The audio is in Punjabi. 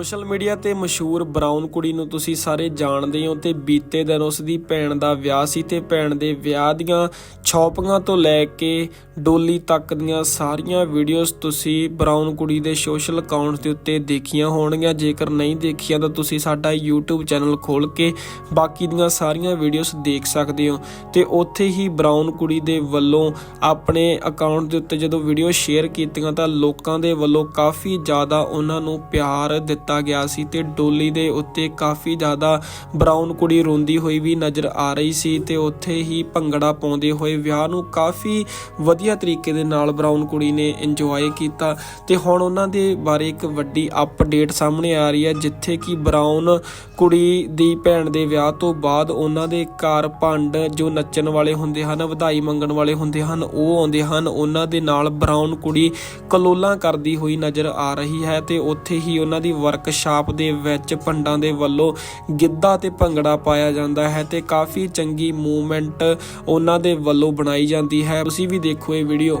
ਸੋਸ਼ਲ ਮੀਡੀਆ ਤੇ ਮਸ਼ਹੂਰ ਬਰਾਊਨ ਕੁੜੀ ਨੂੰ ਤੁਸੀਂ ਸਾਰੇ ਜਾਣਦੇ ਹੋ ਤੇ ਬੀਤੇ ਦਿਨ ਉਸ ਦੀ ਭੈਣ ਦਾ ਵਿਆਹ ਸੀ ਤੇ ਭੈਣ ਦੇ ਵਿਆਹ ਦੀਆਂ ਛੌਪੀਆਂ ਤੋਂ ਲੈ ਕੇ ਡੋਲੀ ਤੱਕ ਦੀਆਂ ਸਾਰੀਆਂ ਵੀਡੀਓਜ਼ ਤੁਸੀਂ ਬਰਾਊਨ ਕੁੜੀ ਦੇ ਸੋਸ਼ਲ ਅਕਾਊਂਟਸ ਦੇ ਉੱਤੇ ਦੇਖੀਆਂ ਹੋਣਗੀਆਂ। ਜੇਕਰ ਨਹੀਂ ਦੇਖੀਆਂ ਤਾਂ ਤੁਸੀਂ ਸਾਡਾ YouTube ਚੈਨਲ ਖੋਲ ਕੇ ਬਾਕੀ ਦੀਆਂ ਸਾਰੀਆਂ ਵੀਡੀਓਜ਼ ਦੇਖ ਸਕਦੇ ਹੋ। ਤੇ ਉੱਥੇ ਹੀ ਬਰਾਊਨ ਕੁੜੀ ਦੇ ਵੱਲੋਂ ਆਪਣੇ ਅਕਾਊਂਟ ਦੇ ਉੱਤੇ ਜਦੋਂ ਵੀਡੀਓ ਸ਼ੇਅਰ ਕੀਤੀਆਂ ਤਾਂ ਲੋਕਾਂ ਦੇ ਵੱਲੋਂ ਕਾਫੀ ਜ਼ਿਆਦਾ ਉਹਨਾਂ ਨੂੰ ਪਿਆਰ ਦਿੱਤਾ ਗਿਆ ਸੀ ਤੇ ਡੋਲੀ ਦੇ ਉੱਤੇ ਕਾਫੀ ਜ਼ਿਆਦਾ ਬਰਾਊਨ ਕੁੜੀ ਰੋਂਦੀ ਹੋਈ ਵੀ ਨਜ਼ਰ ਆ ਰਹੀ ਸੀ ਤੇ ਉੱਥੇ ਹੀ ਭੰਗੜਾ ਪਾਉਂਦੇ ਹੋਏ ਵਿਆਹ ਨੂੰ ਕਾਫੀ ਵਧੀਆ ਤਰੀਕੇ ਦੇ ਨਾਲ ਬਰਾਊਨ ਕੁੜੀ ਨੇ ਇੰਜੋਏ ਕੀਤਾ। ਤੇ ਹੁਣ ਉਹਨਾਂ ਦੇ ਬਾਰੇ ਇੱਕ ਵੱਡੀ ਅਪਡੇਟ ਸਾਹਮਣੇ ਆ ਰਹੀ ਹੈ, ਜਿੱਥੇ ਕਿ ਬਰਾਊਨ ਕੁੜੀ ਦੀ ਭੈਣ ਦੇ ਵਿਆਹ ਤੋਂ ਬਾਅਦ ਉਹਨਾਂ ਦੇ ਘਰ ਭੰਡ ਜੋ ਨੱਚਣ ਵਾਲੇ ਹੁੰਦੇ ਹਨ, ਵਧਾਈ ਮੰਗਣ ਵਾਲੇ ਹੁੰਦੇ ਹਨ, ਉਹ ਆਉਂਦੇ ਹਨ। ਉਹਨਾਂ ਦੇ ਨਾਲ ਬਰਾਊਨ ਕੁੜੀ ਕਲੋਲਾਂ ਕਰਦੀ ਹੋਈ ਨਜ਼ਰ ਆ ਰਹੀ ਹੈ ਤੇ ਉੱਥੇ ਹੀ ਉਹਨਾਂ ਦੀ ਵਰਕ ਵਰਕਸ਼ਾਪ ਦੇ ਵਿੱਚ ਭੰਡਾਂ ਦੇ ਵੱਲੋਂ ਗਿੱਧਾ ਤੇ ਭੰਗੜਾ ਪਾਇਆ ਜਾਂਦਾ ਹੈ ਤੇ ਕਾਫੀ ਚੰਗੀ ਮੂਵਮੈਂਟ ਉਹਨਾਂ ਦੇ ਵੱਲੋਂ ਬਣਾਈ ਜਾਂਦੀ ਹੈ। ਤੁਸੀਂ ਵੀ ਦੇਖੋ ਇਹ ਵੀਡੀਓ